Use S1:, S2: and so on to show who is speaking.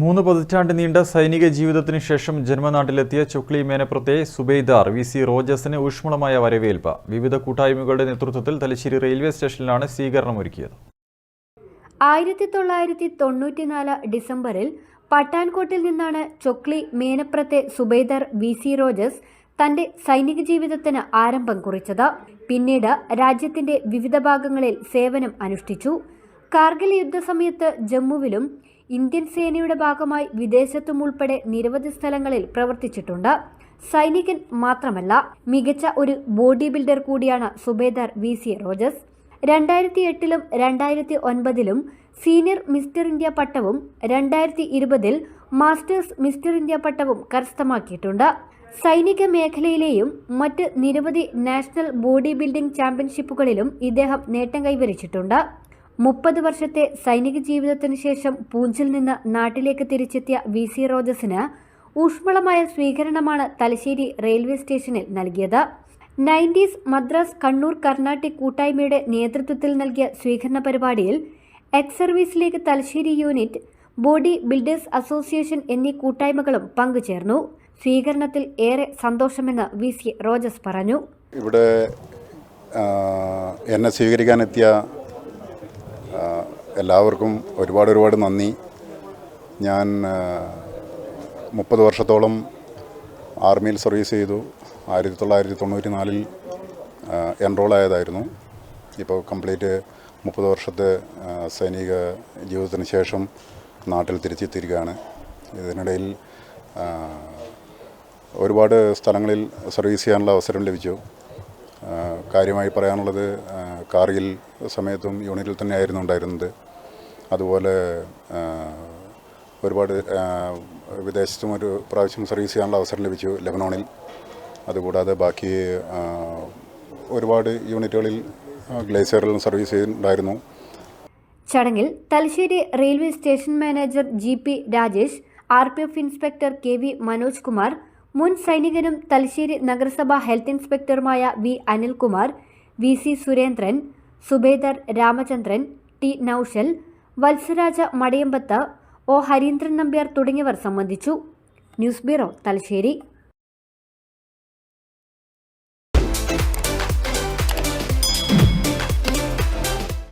S1: മൂന്ന് പതിറ്റാണ്ട് നീണ്ട സൈനിക ജീവിതത്തിന് ശേഷം ജന്മനാട്ടിലെത്തിയ ചുക്ലി മേനപ്പുറത്തെ സുബൈദാർ വി സി റോജസിന് ഊഷ്മളമായ വരവേൽപ്പ്. വിവിധ കൂട്ടായ്മകളുടെ നേതൃത്വത്തിൽ തലശ്ശേരി റെയിൽവേ സ്റ്റേഷനിലാണ് സ്വീകരണമൊരുക്കിയത്.
S2: ആയിരത്തി തൊള്ളായിരത്തി തൊണ്ണൂറ്റിനാല് ഡിസംബറിൽ പട്ടാൻകോട്ടിൽ നിന്നാണ് ചൊക്ലി മേനപ്രത്തെ സുബൈദാർ വി സി റോജസ് തന്റെ സൈനിക ജീവിതത്തിന് ആരംഭം കുറിച്ചത്. പിന്നീട് രാജ്യത്തിന്റെ വിവിധ ഭാഗങ്ങളിൽ സേവനം അനുഷ്ഠിച്ചു. കാർഗിൽ യുദ്ധസമയത്ത് ജമ്മുവിലും ഇന്ത്യൻ സേനയുടെ ഭാഗമായി വിദേശത്തും ഉൾപ്പെടെ നിരവധി സ്ഥലങ്ങളിൽ പ്രവർത്തിച്ചിട്ടുണ്ട്. സൈനികൻ മാത്രമല്ല മികച്ച ഒരു ബോഡി ബിൽഡർ കൂടിയാണ് സുബേദാർ വി സി റോജസ് രണ്ടായിരത്തി എട്ടിലും രണ്ടായിരത്തി ഒൻപതിലും സീനിയർ മിസ്റ്റർ ഇന്ത്യ പട്ടവും രണ്ടായിരത്തി ഇരുപതിൽ മാസ്റ്റേഴ്സ് മിസ്റ്റർ ഇന്ത്യ പട്ടവും കരസ്ഥമാക്കിയിട്ടുണ്ട്. സൈനിക മേഖലയിലെയും മറ്റ് നിരവധി നാഷണൽ ബോഡി ബിൽഡിംഗ് ചാമ്പ്യൻഷിപ്പുകളിലും ഇദ്ദേഹം നേട്ടം കൈവരിച്ചിട്ടുണ്ട്. മുപ്പത് വർഷത്തെ സൈനിക ജീവിതത്തിന് ശേഷം പൂഞ്ചിൽ നിന്ന് നാട്ടിലേക്ക് തിരിച്ചെത്തിയ വി സി റോജസിന് ഊഷ്മളമായ സ്വീകരണമാണ് തലശ്ശേരി റെയിൽവേ സ്റ്റേഷനിൽ നൽകിയത്. നയന്റീസ് മദ്രാസ് കണ്ണൂർ കർണാട്ടിക് കൂട്ടായ്മയുടെ നേതൃത്വത്തിൽ നൽകിയ സ്വീകരണ പരിപാടിയിൽ ex service league Thalassery unit body builders association എന്നീ കൂട്ടായ്മകളും പങ്കുചേർന്നു. സ്വീകരണത്തിൽ ഏറെ സന്തോഷമെന്ന് വി സി റോജസ് പറഞ്ഞു.
S3: ഇവിടെ എന്നെ സ്വീകരിക്കാനെത്തിയ എല്ലാവർക്കും ഒരുപാട് ഒരുപാട് നന്ദി. ഞാൻ മുപ്പത് വർഷത്തോളം ആർമിയിൽ സർവീസ് ചെയ്തു. ആയിരത്തി തൊള്ളായിരത്തി തൊണ്ണൂറ്റി നാലിൽ എൻറോൾ ആയതായിരുന്നു. ഇപ്പോൾ കംപ്ലീറ്റ് മുപ്പത് വർഷത്തെ സൈനിക ജീവിതത്തിന് ശേഷം നാട്ടിൽ തിരിച്ചെത്തിയിരിക്കുകയാണ്. ഇതിനിടയിൽ ഒരുപാട് സ്ഥലങ്ങളിൽ സർവീസ് ചെയ്യാനുള്ള അവസരം ലഭിച്ചു. കാര്യമായി പറയാനുള്ളത് കാർഗിൽ സമയത്തും യൂണിറ്റിൽ തന്നെയായിരുന്നു ഉണ്ടായിരുന്നത്. അതുപോലെ ഒരുപാട് വിദേശത്തും ഒരു പ്രാവശ്യം സർവീസ് ചെയ്യാനുള്ള അവസരം ലഭിച്ചു ലെബനോണിൽ. അതുകൂടാതെ ബാക്കി ഒരുപാട് യൂണിറ്റുകളിൽ ഗ്ലേസിയറിലും സർവീസ് ചെയ്യുന്നുണ്ടായിരുന്നു
S2: ചടങ്ങിൽ Thalassery railway station manager G P Rajesh R P F inspector K V Manoj Kumar മുൻ സൈനികനും തലശ്ശേരി നഗരസഭാ health ഇൻസ്പെക്ടറുമായ V Anilkumar V C Surendran Subedar Ramachandran T Naushal Valsaraja Madayambath O Harindran Nambiar തുടങ്ങിയവർ സംബന്ധിച്ചു. News bureau Thalassery.